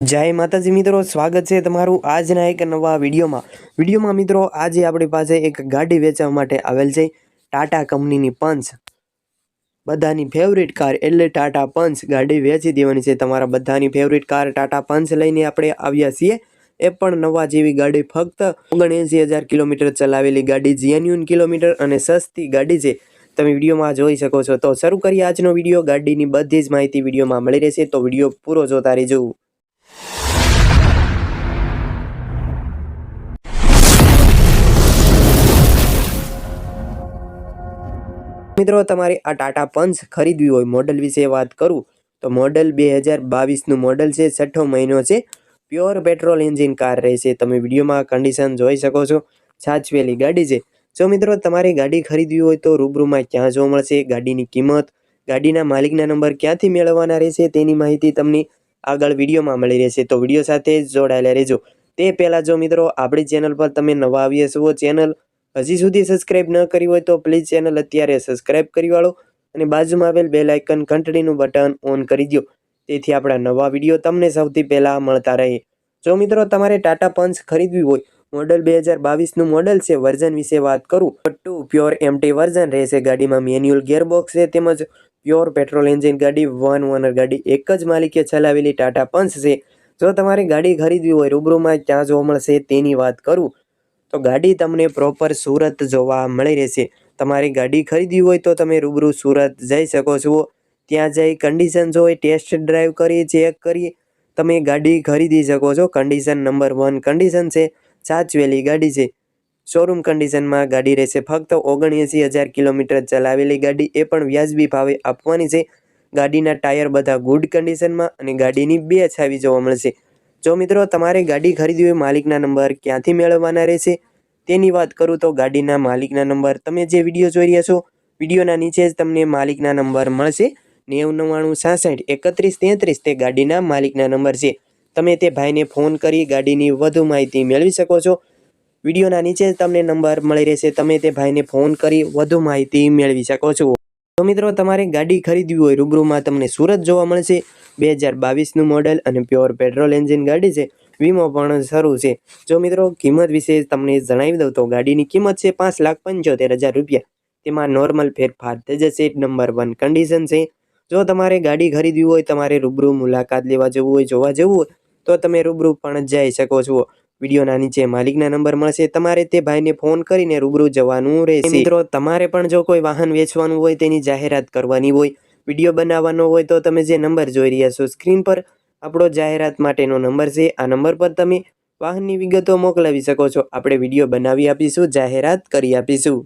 જય માતાજી મિત્રો, સ્વાગત છે તમારું આજના એક નવા વિડીયોમાં. વિડીયોમાં મિત્રો, આજે આપણી પાસે એક ગાડી વેચવા માટે આવેલ છે, ટાટા કંપનીની પંચ. બધાની ફેવરિટ કાર એટલે ટાટા પંચ ગાડી વેચી દેવાની છે. તમારા બધાની ફેવરિટ કાર ટાટા પંચ લઈને આપણે આવ્યા છીએ. એ પણ નવા જેવી ગાડી ફક્ત ઓગણએંસી હજાર કિલોમીટર ચલાવેલી ગાડી જેન્યુન કિલોમીટર અને સસ્તી ગાડી છે. તમે વિડીયોમાં જોઈ શકો છો. તો શરૂ કરીએ આજનો વીડિયો. ગાડીની બધી જ માહિતી વિડીયોમાં મળી રહેશે. તો વીડિયો પૂરો જોતા રહેજો. મિત્રો, તમારે આ ટાટા પંચ ખરીદવી હોય મોડલ વિશે વાત કરું, તો મોડલ બે હજાર બાવીસનું મોડલ છે, છઠ્ઠો મહિનો છે. પ્યોર પેટ્રોલ એન્જિન કાર રહેશે. તમે વિડીયોમાં કન્ડિશન જોઈ શકો છો. સાચવેલી ગાડી છે. જો મિત્રો, તમારે ગાડી ખરીદવી હોય તો રૂબરૂમાં ક્યાં જોવા મળશે? ગાડીની કિંમત, ગાડીના માલિકના નંબર ક્યાંથી મેળવવાના રહેશે? તેની માહિતી તમને આગળ વિડીયોમાં મળી રહેશે. તો વીડિયો સાથે જોડાયેલા રહેજો. તે પહેલાં જો મિત્રો, આપણી ચેનલ પર તમે નવા આવીએ છો ચેનલ હજી સુધી સબસ્ક્રાઈબ ન કરી હોય તો પ્લીઝ ચેનલ અત્યારે સબસ્ક્રાઈબ કરી વાળો અને બાજુમાં આવેલ બેલ આઇકન ઘંટડીનું બટન ઓન કરી દો તેથી આપણા નવા વીડિયો તમને સૌથી પહેલાં મળતા રહે. જો મિત્રો તમારે ટાટા પંચ ખરીદવી હોય મોડલ બે હજાર બાવીસનું મોડલ છે વર્ઝન વિશે વાત કરું ટુ પ્યોર એમટી વર્ઝન રહેશે, ગાડીમાં મેન્યુઅલ ગિયરબોક્સ છે, તેમજ પ્યોર પેટ્રોલ એન્જિન ગાડી વન ઓનર ગાડી, એક જ માલિકે ચલાવેલી ટાટા પંચ છે. જો તમારે ગાડી ખરીદવી હોય, રૂબરૂમાં ક્યાં જોવા મળશે તેની વાત કરું. તો ગાડી તમને પ્રોપર સુરત જોવા મળી રહેશે. તમારી ગાડી ખરીદવી હોય તો તમે રૂબરૂ સુરત જઈ શકો છો. ત્યાં જઈ કન્ડિશન જોઈ ટેસ્ટ ડ્રાઈવ કરી ચેક કરી, તમે ગાડી ખરીદી શકો છો. કન્ડિશન નંબર વન કન્ડિશન છે, સાચવેલી ગાડી છે. શોરૂમ કન્ડિશનમાં ગાડી રહેશે. ફક્ત ઓગણએંસી હજાર કિલોમીટર ચલાવેલી ગાડી, એ પણ વ્યાજબી ભાવે આપવાની છે. ગાડીના ટાયર બધા ગુડ કન્ડિશનમાં અને ગાડીની બે છાવી જોવા મળશે. જો મિત્રો તમારે ગાડી ખરીદવી હોય માલિકના નંબર ક્યાંથી મેળવવાના રહેશે તેની વાત કરું તો ગાડીના માલિકના નંબર તમે જે વીડિયો જોઈ રહ્યા છો, વિડીયોના નીચે જ તમને માલિકના નંબર મળશે. નેવું નવ્વાણું સાસઠ એકત્રીસ તેત્રીસ તે ગાડીના માલિકના નંબર છે. તમે તે ભાઈને ફોન કરી ગાડીની વધુ માહિતી મેળવી શકો છો. વિડીયોના નીચે જ તમને નંબર મળી રહેશે. તમે તે ભાઈને ફોન કરી વધુ માહિતી મેળવી શકો છો. તો મિત્રો, તમારે ગાડી ખરીદવી હોય, રૂબરૂમાં તમને સુરત જોવા મળશે. બે હજાર બાવીસનું મોડલ અને પ્યોર પેટ્રોલ એન્જિન ગાડી છે. વીમો પણ શરૂ છે. જો મિત્રો, કિંમત વિશે તમને જણાવી દઉં તો ગાડીની કિંમત છે પાંચ લાખ પંચોતેર હજાર રૂપિયા. તેમાં નોર્મલ ફેરફાર થઈ જશે. નંબર વન કન્ડિશન છે. જો તમારે ગાડી ખરીદવી હોય, તમારે રૂબરૂ મુલાકાત લેવા જવું હોય, જોવા જવું હોય, તો તમે રૂબરૂ પણ જઈ શકો છો. વિડીયોના નીચે માલિકના નંબર મળશે. તમારે તે ભાઈને ફોન કરીને રૂબરૂ જવાનું રહેશે. મિત્રો, તમારે પણ જો કોઈ વાહન વેચવાનું હોય, તેની જાહેરાત કરવાની હોય, વીડિયો બનાવવાનો હોય, તો તમે જે નંબર જોઈ રહ્યા છો, સ્ક્રીન પર આપણો જાહેરાત માટેનો નંબર છે. આ નંબર પર તમે વાહનની વિગતો મોકલાવી શકો છો. આપણે વીડિયો બનાવી આપીશું, જાહેરાત કરી આપીશું.